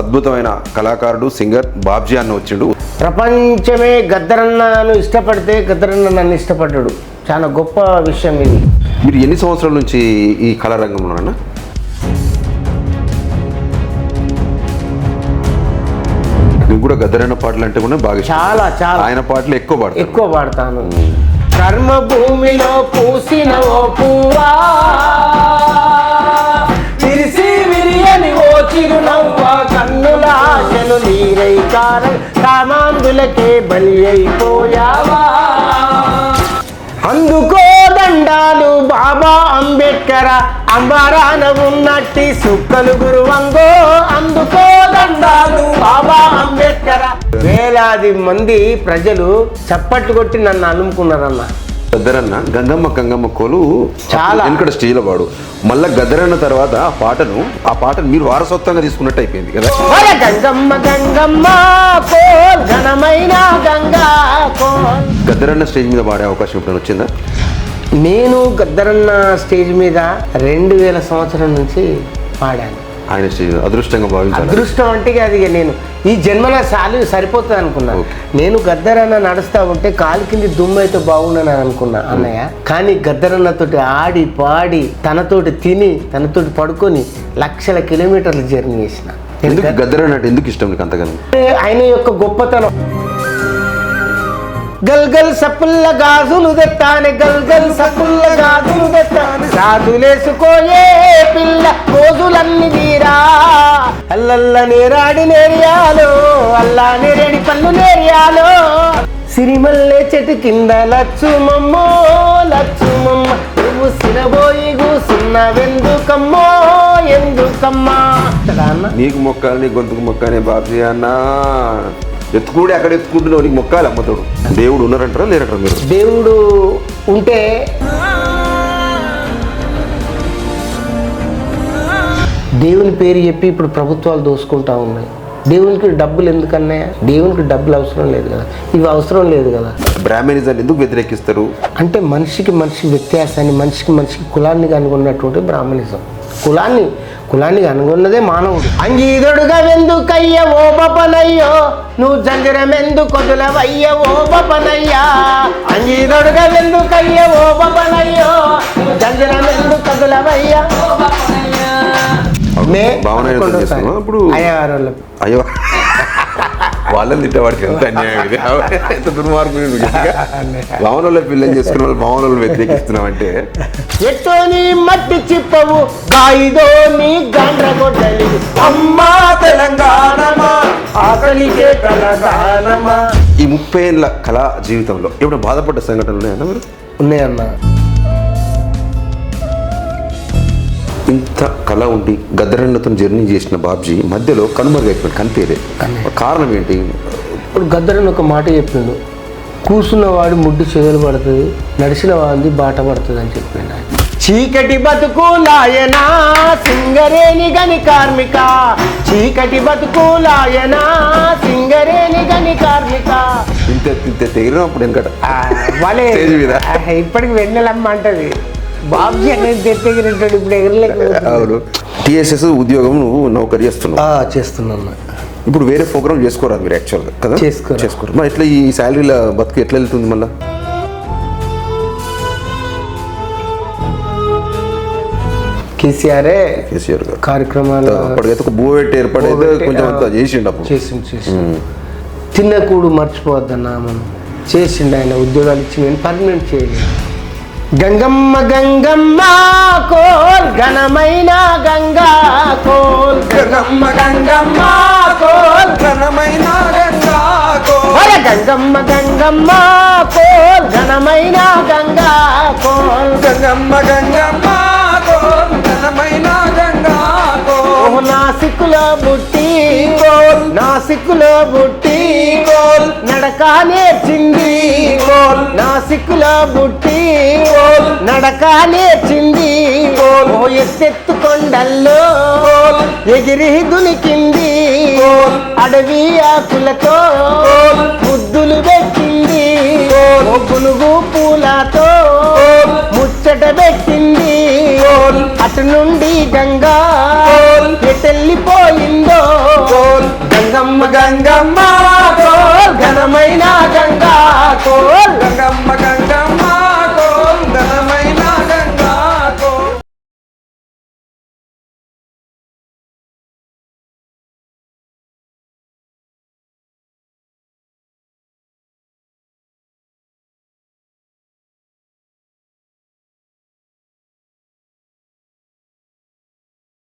అద్భుతమైన కళాకారుడు సింగర్ బాబ్జీ అన్న వచ్చిండు. ప్రపంచమే గద్దరన్నను ఇష్టపడితే గద్దరన్న నన్ను ఇష్టపడ్డాడు. చాలా గొప్ప విషయం ఇది. మీరు ఎన్ని సంవత్సరాల నుంచి ఈ కళారంగంలో అన్న నీకు కూడా గద్దరైన పాటలు అంటే కూడా బాగా. చాలా చాలా. ఆయన పాటలు ఎక్కువ పాడతారు ఎక్కువ పాడతాను. కర్మ భూమిలో పూసిన ఓ పువ్వా విరిసి విరియని ఓ చిరునవ్వ. ఆశలు నీరై కారం కామాందులకే బలి అయిపోయావా అందుకో దండాలు బాబా అంబేద్కర్ అంబారాన ఉన్నట్టి సుక్కలు గురువంగో. అందుకో దండాలు బాబా అంబేద్కర్. వేలాది మంది ప్రజలు చప్పట్లు కొట్టి నన్ను అనుకున్నారన్న గద్దరన్న గంగమ్మ గంగమ్మ కోలు చాలా. వెనుకడ స్టేజ్లో పాడు మళ్ళా గద్దరన్న తర్వాత ఆ పాటను ఆ పాటను మీరు వారసత్వంగా తీసుకున్నట్టు అయిపోయింది కదా? గంగమ్మ గంగమ్మ కోల్ ఘనమైన గంగా కోల్. గద్దరన్న స్టేజ్ మీద పాడే అవకాశం ఎప్పుడైనా వచ్చిందా? నేను గద్దరన్న స్టేజ్ మీద రెండు వేల సంవత్సరం నుంచి పాడాను. ఆయన అదృష్టంగా భావించాలి? అదృష్టం అంటే అది నేను. ఈ జన్మల సాలు సరిపోతుంది అనుకున్నాను నేను గద్దరన్న నడుస్తా ఉంటే కాలు కింది దుమ్ము అయితే బాగుండని అనుకున్నా అన్నయ్య. కానీ గద్దరన్నతోటి ఆడి పాడి తనతోటి తిని తనతోటి పడుకొని లక్షల కిలోమీటర్లు జర్నీ చేసిన. ఎందుకు గద్దరన్న అంటే ఎందుకు ఇష్టం నీకు అంతగానో? ఆయన యొక్క గొప్పతనం. గల్గల్ సపుల్ల సప్పుల్ల గాజులు తెత్తాని గల్గల్ సపుల్ల సప్పుల్ల గాజులు తెత్తాని. సాధులేసుకోయే పిల్ల రోజులన్నీ వీరా అల్లల్ల నేరాడి నేరియాలో అల్లా నేరేడి పళ్ళు నేరియాలో. సిరిమల్లె చెట్టు కింద లచ్చుమమ్మో లచ్చుమమ్మ నువ్వు సిరబోయి కూసున్నవెందుకమ్మో ఎందుకమ్మా? అన్న? నీకు మొక్కాలి నీ గొంతుకు అనే బాబు అన్నా. ఎత్తుకుడే అక్కడ ఎత్తుకుంటున్నావు నీకు మొక్కాలి అమ్మతోడు దేవుడు ఉన్నారంటారా లేరంటారా మీరు? దేవుడు ఉంటే దేవుని పేరు చెప్పి ఇప్పుడు ప్రభుత్వాలు దోసుకుంటా ఉన్నాయి. దేవునికి డబ్బులు ఎందుకన్నాయా దేవునికి డబ్బులు అవసరం లేదు కదా. ఇవి అవసరం లేదు కదా. బ్రాహ్మణిజాన్ని ఎందుకు వ్యతిరేకిస్తారు? అంటే మనిషికి మనిషి వ్యత్యాసాన్ని మనిషికి మనిషికి కులాన్ని కనుగొన్నటువంటి బ్రాహ్మణిజం. కులాన్ని కులాన్ని కనుగొన్నదే మానవుడు. అంగీదుడుగా వెందుకయ్య ఓ బపనయ్యో? నువ్వు జంజరమెందు కొదులవయ్య ఓ బపనయ్యా? అంగీదుడుగా వెందుకయ్య ఓ బపనయ్యో? నువ్వు జంజరమెందు కొదులవయ్య మే వాళ్ళని తిట్టేవాడికి ఎంత అన్యాయం ఇది? ఎంత గట్టిగా. భావనలో పిల్లలు చేసుకున్న వాళ్ళు భావనలు వ్యతిరేకిస్తున్నావు అంటే ఎట్టో నీ మట్టి చిప్పవు? గాయిదో నీ గండ్రగొడ్డలి అమ్మా తెలంగాణమా ఆకలికే తెలంగాణమా ఈ ముప్పై ఏళ్ళ కళా జీవితంలో ఎప్పుడు బాధపడ్డ సంఘటనలు ఉన్నాయన్నా మీరు? ఉన్నాయన్న. ఇంత కళ ఉండి గద్దరన్నతో జర్నీ చేసిన బాబ్జీ మధ్యలో కనుమరుగైపోయింది కనిపేదే కారణం ఏంటి? ఇప్పుడు గద్దరని ఒక మాట చెప్పిండు కూసున్నవాడు ముడ్డు చెదలు పడుతుంది నడిచిన వాడిది బాట పడుతుంది అని చెప్పిండు ఆయన. చీకటి బతుకు లాయనా సింగరేణి గని కార్మిక. చీకటి బతుకు లాయనా సింగరేణి గని కార్మిక. ఇంత ఇంత తెగిరినప్పుడు. ఆ, ఇప్పటికి వెన్నెలమ్మ అంటది. బాబుజీ అనేది తెత్తగినట్టాడు ఇప్పుడు ఎగరలేకపోతున్నాడు. అవును. టిఎస్ఎస్ ఉద్యోగం నువ్వు నౌకరీ చేస్తున్నావు. చేస్తున్నాను. ఇప్పుడు వేరే ప్రోగ్రామ్ చేసుకోరాదు మీరు యాక్చువల్గా కదా? చేసుకోరా. చేసుకోరు. మరి ఎట్లా ఈ శాలరీల బతుకు ఎట్లా వెళ్తుంది మళ్ళీ? కేసీఆరే కేసీఆర్ గారు. కార్యక్రమాలు అప్పటికైతే ఒక పెట్టి ఏర్పాటైతే కొంచెం అంతా చేసిండు అప్పుడు. చేసిండు చేసిండు. తిన్న కూడు మర్చిపోవద్దన్నా మనం. చేసిండు ఆయన ఉద్యోగాలు ఇచ్చి నేను పర్మనెంట్ చేయలేదు. గంగమ్మ గంగమ్మ కోల్. ఘనమైన గంగా కోల్. గంగమ్మ గంగమ్మ కోల్. ఘనమైన గంగా కోల్. గంగమ్మ గంగమ్మ కోల్. ఘనమైన గంగా కోల్. గంగమ్మ గంగమ్మ కోల్. ఘనమైన గంగా కోల్. నాసిక్కులో బుట్టి కోల్. నాసిక్కులో బుట్టి కోల్. నడక నేర్చింది కోల్. నాసిక్కులో బుట్టి నడక నేర్చింది ఓ ఎత్తెత్తు కొండల్లో ఎగిరి దునికింది అడవి ఆకులతో కోల్ ముద్దులు పెట్టింది. ఓ గునుగు పూలతో ముచ్చట పెట్టి అటు నుండి గంగా ఎటెళ్ళిపోయిందో? గంగమ్మ గంగమ్మ కోల్ ఘనమైన గంగా కోల్ గంగమ్మ గంగమ్మ